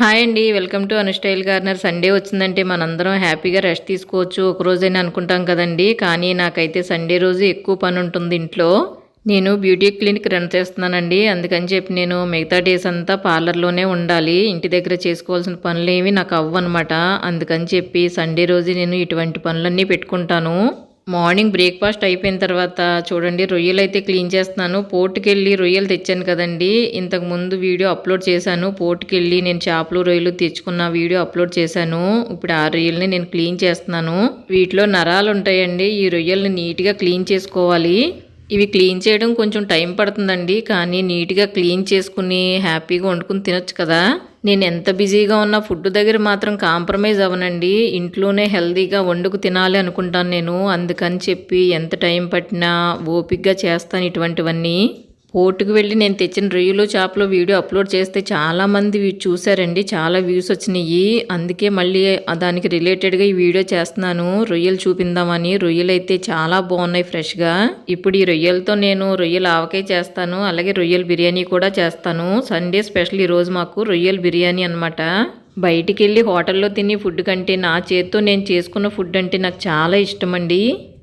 Hi అండి welcome to Anu style corner. Sunday వచ్చిందంటే మనందరం హ్యాపీగా రెస్ట్ తీసుకోవచ్చు. ఒక రోజైనా అనుకుంటాం కదండి. కానీ నాకైతే సండే రోజు ఎక్కువ పని ఉంటుంది ఇంట్లో. నేను బ్యూటీ క్లినిక్ రన్ చేస్తున్నానండి. అందుకని చెప్పి నేను మిగతా డేస్ అంతా పార్లర్లోనే ఉండాలి. ఇంటి దగ్గర చేసుకోవాల్సిన పనులు ఏవి నాకు అవ్వనమాట. అందుకని చెప్పి సండే రోజు నేను ఇటువంటి పనులన్నీ పెట్టుకుంటాను. మార్నింగ్ బ్రేక్ఫాస్ట్ అయిపోయిన తర్వాత చూడండి రొయ్యలు అయితే క్లీన్ చేస్తున్నాను. పోర్టుకెళ్ళి రొయ్యలు తెచ్చాను కదండి. ఇంతకు ముందు వీడియో అప్లోడ్ చేశాను. పోర్టుకెళ్ళి నేను చేపలు రొయ్యలు తెచ్చుకున్న వీడియో అప్లోడ్ చేశాను. ఇప్పుడు ఆ రొయ్యల్ని నేను క్లీన్ చేస్తున్నాను. వీటిలో నరాలు ఉంటాయండి. ఈ రొయ్యల్ని నీట్గా క్లీన్ చేసుకోవాలి. ఇవి క్లీన్ చేయడం కొంచెం టైం పడుతుందండి. కానీ నీట్గా క్లీన్ చేసుకుని హ్యాపీగా వండుకుని తినొచ్చు కదా. నేను ఎంత బిజీగా ఉన్నా ఫుడ్ దగ్గర మాత్రం కాంప్రమైజ్ అవ్వనండి. ఇంట్లోనే హెల్తీగా వండుకు తినాలి అనుకుంటాను నేను. అందుకని చెప్పి ఎంత టైం పట్టినా ఓపిక్గా చేస్తాను ఇటువంటివన్నీ. పోర్టుకు వెళ్ళి నేను తెచ్చిన రొయ్యలు చేపలు వీడియో అప్లోడ్ చేస్తే చాలామంది చూసారండి చాలా వ్యూస్ వచ్చినాయి. అందుకే మళ్ళీ దానికి రిలేటెడ్గా ఈ వీడియో చేస్తున్నాను. రొయ్యలు చూపిందామని. రొయ్యలు అయితే చాలా బాగున్నాయి ఫ్రెష్గా. ఇప్పుడు ఈ రొయ్యలతో నేను రొయ్యలు ఆవకాయ చేస్తాను. అలాగే రొయ్యల బిర్యానీ కూడా చేస్తాను. సండే స్పెషల్ ఈరోజు మాకు రొయ్యల బిర్యానీ అనమాట బయటికి వెళ్ళి హోటల్లో తిని ఫుడ్ కంటే నా చేత్తో నేను చేసుకున్న ఫుడ్ అంటే నాకు చాలా ఇష్టం అండి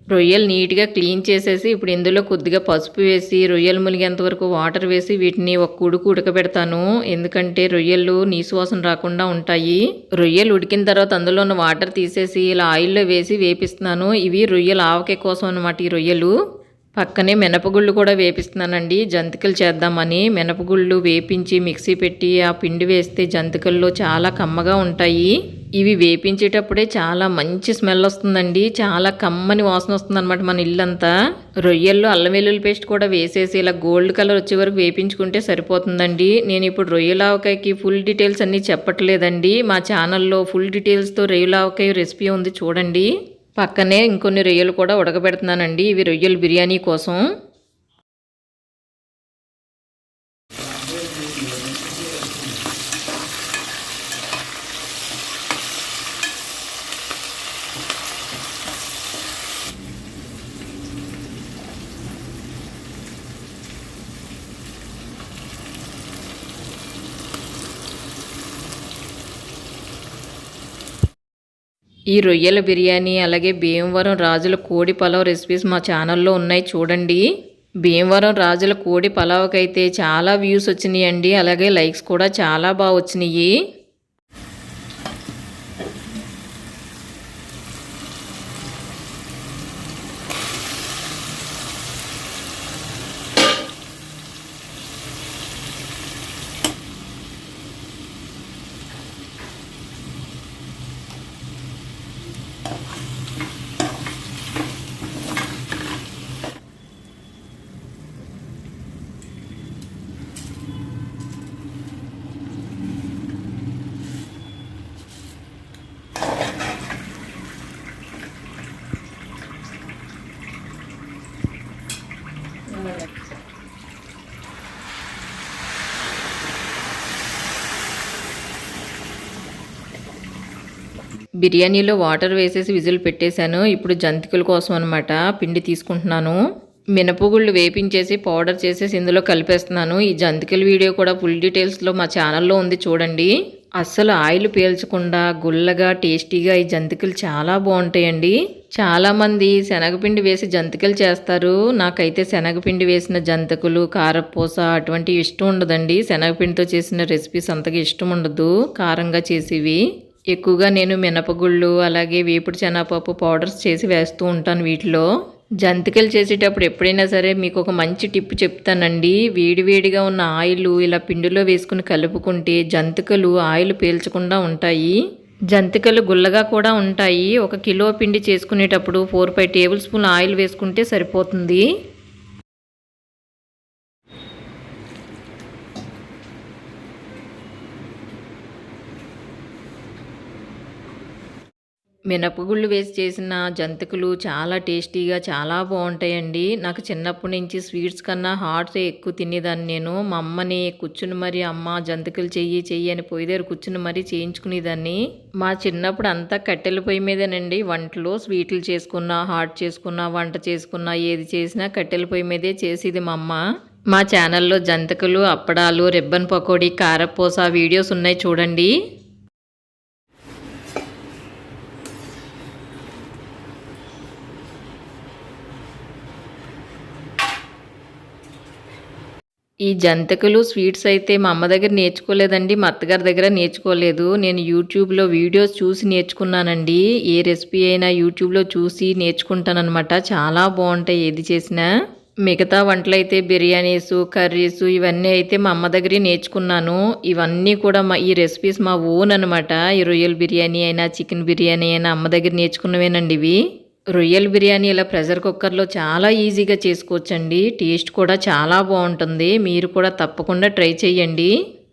రొయ్యలు నీట్గా క్లీన్ చేసేసి ఇప్పుడు ఇందులో కొద్దిగా పసుపు వేసి రొయ్యలు మునిగేంత వరకు వాటర్ వేసి వీటిని ఒక ఉడుకు ఉడకబెడతాను ఎందుకంటే రొయ్యలు నీసువాసన రాకుండా ఉంటాయి. రొయ్యలు ఉడికిన తర్వాత అందులో ఉన్న వాటర్ తీసేసి ఇలా ఆయిల్లో వేసి వేపిస్తున్నాను. ఇవి రొయ్యలు ఆవకాయ కోసం అనమాట ఈ రొయ్యలు. పక్కనే మినపగుళ్ళు కూడా వేపిస్తున్నానండి. జంతికలు చేద్దామని మినపగుళ్ళు వేపించి మిక్సీ పెట్టి ఆ పిండి వేస్తే జంతికల్లో చాలా కమ్మగా ఉంటాయి. ఇవి వేపించేటప్పుడే చాలా మంచి స్మెల్ వస్తుందండి. చాలా కమ్మని వాసన వస్తుందన్నమాట మన ఇల్లంతా. రొయ్యల్లో అల్లం వెల్లుల్లి పేస్ట్ కూడా వేసేసి ఇలా గోల్డ్ కలర్ వచ్చే వరకు వేపించుకుంటే సరిపోతుందండి. నేను ఇప్పుడు రొయ్యలావకాయకి ఫుల్ డీటెయిల్స్ అన్నీ చెప్పట్లేదండి. మా ఛానల్లో ఫుల్ డీటెయిల్స్తో రొయ్యలావకాయ రెసిపీ ఉంది చూడండి. పక్కనే ఇంకొన్ని రొయ్యలు కూడా ఉడకబెడుతున్నానండి. ఇవి రొయ్యలు బిర్యానీ కోసం. ఈ రొయ్యల బిర్యానీ అలాగే భీమవరం రాజుల కోడి పలావ్ రెసిపీస్ మా ఛానల్లో ఉన్నాయి చూడండి. భీమవరం రాజుల కోడి పలావ్కి అయితే చాలా వ్యూస్ వచ్చినాయి అలాగే లైక్స్ కూడా చాలా బాగా వచ్చినాయి. బిర్యానీలో వాటర్ వేసేసి విజిల్ పెట్టేశాను. ఇప్పుడు జంతికల కోసం అనమాట పిండి తీసుకుంటున్నాను. మినపగుళ్ళు వేపించేసి పౌడర్ చేసేసి ఇందులో కలిపేస్తున్నాను. ఈ జంతికల వీడియో కూడా ఫుల్ డీటెయిల్స్లో మా ఛానల్లో ఉంది చూడండి. అస్సలు ఆయిల్ పీల్చకుండా గుల్లగా టేస్టీగా ఈ జంతికలు చాలా బాగుంటాయండి. చాలామంది శనగపిండి వేసి జంతికలు చేస్తారు. నాకైతే శనగపిండి వేసిన జంతికలు కారపూస అటువంటివి ఇష్టం ఉండదండి. శనగపిండితో చేసిన రెసిపీస్ అంతగా ఇష్టం ఉండదు. కారంగా చేసేవి. ఎక్కువగా నేను మినపగుళ్ళు అలాగే వేపుడు శనగపప్పు పౌడర్స్ చేసి వేస్తూ ఉంటాను వీటిలో. జంతికలు చేసేటప్పుడు ఎప్పుడైనా సరే మీకు ఒక మంచి టిప్ చెప్తానండి. వేడివేడిగా ఉన్న ఆయిల్ ఇలా పిండిలో వేసుకుని కలుపుకుంటే జంతికలు ఆయిల్ పీల్చకుండా ఉంటాయి. జంతికలు గుల్లగా కూడా ఉంటాయి. ఒక కిలో పిండి చేసుకునేటప్పుడు four five tablespoon oil వేసుకుంటే సరిపోతుంది. మినపగుళ్ళు వేసి చేసిన జంతికలు చాలా టేస్టీగా చాలా బాగుంటాయండి. నాకు చిన్నప్పటి నుంచి స్వీట్స్ కన్నా హాట్స్ ఎక్కువ తినేదాన్ని నేను. మా అమ్మని కూర్చుని మరి అమ్మ జంతికలు చెయ్యి చెయ్యి అని పొయ్యి దగ్గర కూర్చుని మరి చేయించుకునేదాన్ని. మా చిన్నప్పుడు అంతా కట్టెల పొయ్యి మీదేనండి. వంటలు స్వీట్లు చేసుకున్నా హాట్ చేసుకున్నా వంట చేసుకున్నా ఏది చేసినా కట్టెల పొయ్యి మీదే చేసేది మా అమ్మ. మా ఛానల్లో జంతికలు అప్పడాలు రిబ్బన్ పకోడీ కారపూస వీడియోస్ ఉన్నాయి చూడండి. ఈ జంతికలు స్వీట్స్ అయితే మా అమ్మ దగ్గర నేర్చుకోలేదండి మా అత్తగారి దగ్గర నేర్చుకోలేదు. నేను యూట్యూబ్లో వీడియోస్ చూసి నేర్చుకున్నానండి. ఏ రెసిపీ అయినా యూట్యూబ్లో చూసి నేర్చుకుంటానమాట చాలా బాగుంటాయి ఏది చేసినా. మిగతా వంటలు అయితే బిర్యానీస్ కర్రీస్ ఇవన్నీ అయితే మా అమ్మ దగ్గరే నేర్చుకున్నాను. ఇవన్నీ కూడా మా ఈ రెసిపీస్ మా ఓన్ అనమాట ఈ రొయ్యల బిర్యానీ అయినా చికెన్ బిర్యానీ అయినా అమ్మ దగ్గర నేర్చుకున్నవేనండి ఇవి. రొయ్యల బిర్యానీ ఇలా ప్రెషర్ కుక్కర్లో చాలా ఈజీగా చేసుకోవచ్చండి. టేస్ట్ కూడా చాలా బాగుంటుంది. మీరు కూడా తప్పకుండా ట్రై చేయండి.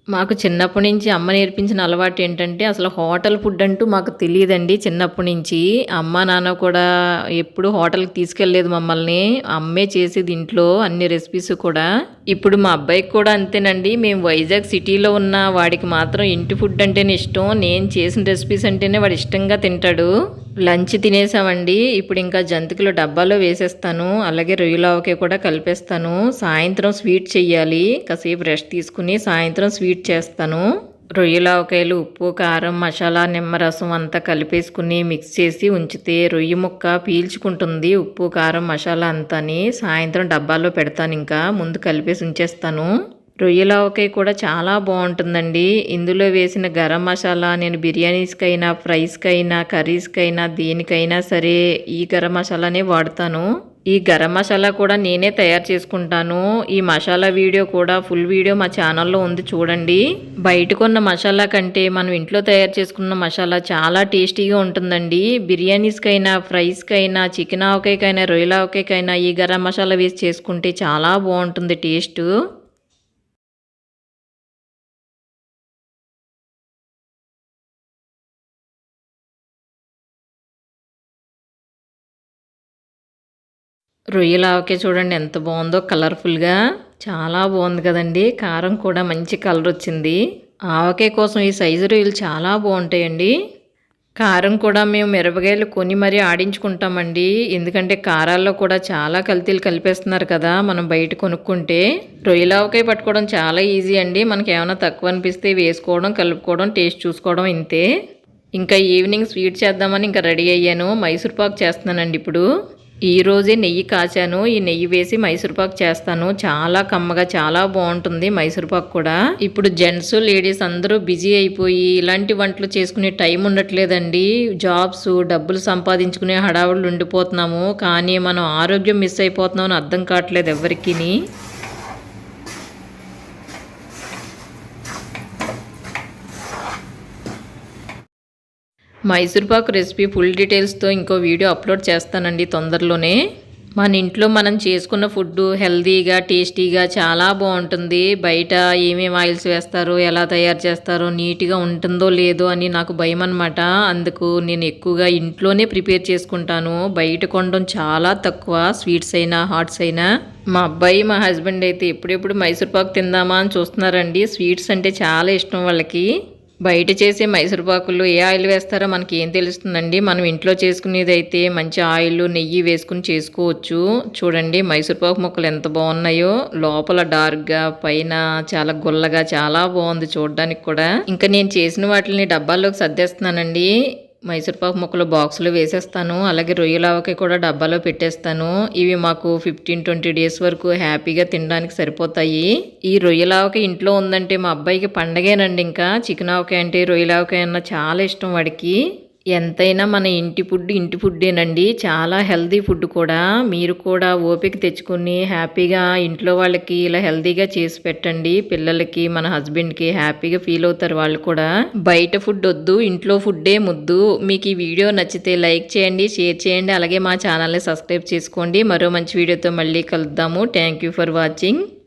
మాకు చిన్నప్పటి నుంచి అమ్మ నేర్పించిన అలవాటు ఏంటంటే అసలు హోటల్ ఫుడ్ అంటూ మాకు తెలియదండి చిన్నప్పటి నుంచి. అమ్మ నాన్న కూడా ఎప్పుడు హోటల్కి తీసుకెళ్ళలేదు మమ్మల్ని. అమ్మే చేసేది ఇంట్లో అన్ని రెసిపీస్ కూడా. ఇప్పుడు మా అబ్బాయికి కూడా అంతేనండి. మేము వైజాగ్ సిటీలో ఉన్న వాడికి మాత్రం ఇంటి ఫుడ్ అంటేనే ఇష్టం. నేను చేసిన రెసిపీస్ అంటేనే వాడు ఇష్టంగా తింటాడు. లంచ్ తినేసామండి. ఇప్పుడు ఇంకా జంతికలు డబ్బాలో వేసేస్తాను. అలాగే రొయ్యలావకే కూడా కలిపేస్తాను. సాయంత్రం స్వీట్ చెయ్యాలి. కాసేపు రెస్ట్ తీసుకుని సాయంత్రం స్వీట్ చేస్తాను. రొయ్యలావకాయలు ఉప్పు కారం మసాలా నిమ్మరసం అంతా కలిపేసుకుని మిక్స్ చేసి ఉంచితే రొయ్యి ముక్క పీల్చుకుంటుంది. ఉప్పు కారం మసాలా అంతాని సాయంత్రం డబ్బాలో పెడతాను ఇంకా. ముందు కలిపేసి ఉంచేస్తాను. రొయ్యలావకాయ కూడా చాలా బాగుంటుందండి. ఇందులో వేసిన గరం మసాలా నేను బిర్యానీస్కైనా ఫ్రైస్కైనా కర్రీస్కైనా దేనికైనా సరే ఈ గరం మసాలానే వాడతాను. ఈ గరం మసాలా కూడా నేనే తయారు చేసుకుంటాను. ఈ మసాలా వీడియో కూడా ఫుల్ వీడియో మా ఛానల్లో ఉంది చూడండి. బయట కొన్న మసాలా కంటే మనం ఇంట్లో తయారు చేసుకున్న మసాలా చాలా టేస్టీగా ఉంటుందండి. బిర్యానీస్కైనా ఫ్రైస్కైనా చికెన్ ఆవకాయకైనా రొయ్యల ఆవకాయకైనా ఈ గరం మసాలా వేసి చేసుకుంటే చాలా బాగుంటుంది టేస్ట్. రొయ్యల ఆవకాయ చూడండి ఎంత బాగుందో కలర్ఫుల్గా చాలా బాగుంది కదండి. కారం కూడా మంచి కలర్ వచ్చింది. ఆవకాయ కోసం ఈ సైజు రొయ్యలు చాలా బాగుంటాయండి. కారం కూడా మేము మిరపకాయలు కొని మరీ ఆడించుకుంటామండి. ఎందుకంటే కారాల్లో కూడా చాలా కల్తీలు కలిపేస్తున్నారు కదా మనం బయట కొనుక్కుంటే. రొయ్యలావకాయ పట్టుకోవడం చాలా ఈజీ అండి. మనకి ఏమైనా తక్కువ అనిపిస్తే వేసుకోవడం కలుపుకోవడం టేస్ట్ చూసుకోవడం ఇంతే. ఇంకా ఈవినింగ్ స్వీట్ చేద్దామని ఇంకా రెడీ అయ్యాను. మైసూర్ పాక్ చేస్తున్నానండి ఇప్పుడు. ఈరోజే నెయ్యి కాచాను. ఈ నెయ్యి వేసి మైసూర్పాకు చేస్తాను. చాలా కమ్మగా చాలా బాగుంటుంది మైసూర్పాకు కూడా. ఇప్పుడు జెంట్స్ లేడీస్ అందరూ బిజీ అయిపోయి ఇలాంటి వంటలు చేసుకునే టైం ఉండట్లేదండి. జాబ్స్ డబ్బులు సంపాదించుకునే హడావుళ్ళు ఉండిపోతున్నాము. కానీ మనం ఆరోగ్యం మిస్ అయిపోతున్నాం అని అర్థం కావట్లేదు ఎవరికి మైసూర్పాకు రెసిపీ ఫుల్ డీటెయిల్స్తో ఇంకో వీడియో అప్లోడ్ చేస్తానండి తొందరలోనే. మన ఇంట్లో మనం చేసుకున్న ఫుడ్ హెల్తీగా టేస్టీగా చాలా బాగుంటుంది. బయట ఏమేమి ఆయిల్స్ వేస్తారో ఎలా తయారు చేస్తారో నీట్గా ఉంటుందో లేదో అని నాకు భయం అనమాట అందుకు నేను ఎక్కువగా ఇంట్లోనే ప్రిపేర్ చేసుకుంటాను. బయట కొనడం చాలా తక్కువ స్వీట్స్ అయినా హాట్స్ అయినా. మా అబ్బాయి మా హస్బెండ్ అయితే ఎప్పుడెప్పుడు మైసూర్పాకు తిందామా అని చూస్తున్నారండి. స్వీట్స్ అంటే చాలా ఇష్టం వాళ్ళకి. బయట చేసే మైసూరుపాకుల్లో ఏ ఆయిల్ వేస్తారో మనకి ఏం తెలుస్తుందండి? మనం ఇంట్లో చేసుకునేది అయితే మంచి ఆయిల్ నెయ్యి వేసుకుని చేసుకోవచ్చు. చూడండి మైసూరుపాకు మొక్కలు ఎంత బాగున్నాయో. లోపల డార్క్గా పైన చాలా గుల్లగా చాలా బాగుంది చూడడానికి కూడా. ఇంకా నేను చేసిన వాటిని డబ్బాల్లోకి సర్దేస్తున్నానండి. మైసూర్పాకు ముక్కలు బాక్సులు వేసేస్తాను. అలాగే రొయ్యలావకి కూడా డబ్బాలో పెట్టేస్తాను. ఇవి మాకు ఫిఫ్టీన్ ట్వంటీ డేస్ వరకు హ్యాపీగా తినడానికి సరిపోతాయి. ఈ రొయ్యలావక ఇంట్లో ఉందంటే మా అబ్బాయికి పండగేనండి ఇంకా. చికెన్ ఆవకాయ అంటే రొయ్యలావకాయ అన్న చాలా ఇష్టం వాడికి. ఎంతైనా మన ఇంటి ఫుడ్ ఇంటి ఫుడ్డేనండి. చాలా హెల్దీ ఫుడ్ కూడా. మీరు కూడా ఓపిక తెచ్చుకుని హ్యాపీగా ఇంట్లో వాళ్ళకి ఇలా హెల్దీగా చేసి పెట్టండి. పిల్లలకి మన హస్బెండ్కి హ్యాపీగా ఫీల్ అవుతారు వాళ్ళు కూడా. బయట ఫుడ్ వద్దు ఇంట్లో ఫుడ్డే ముద్దు. మీకు ఈ వీడియో నచ్చితే లైక్ చేయండి షేర్ చేయండి. అలాగే మా ఛానల్ని సబ్స్క్రైబ్ చేసుకోండి. మరో మంచి వీడియోతో మళ్ళీ కలుద్దాము. Thank for watching.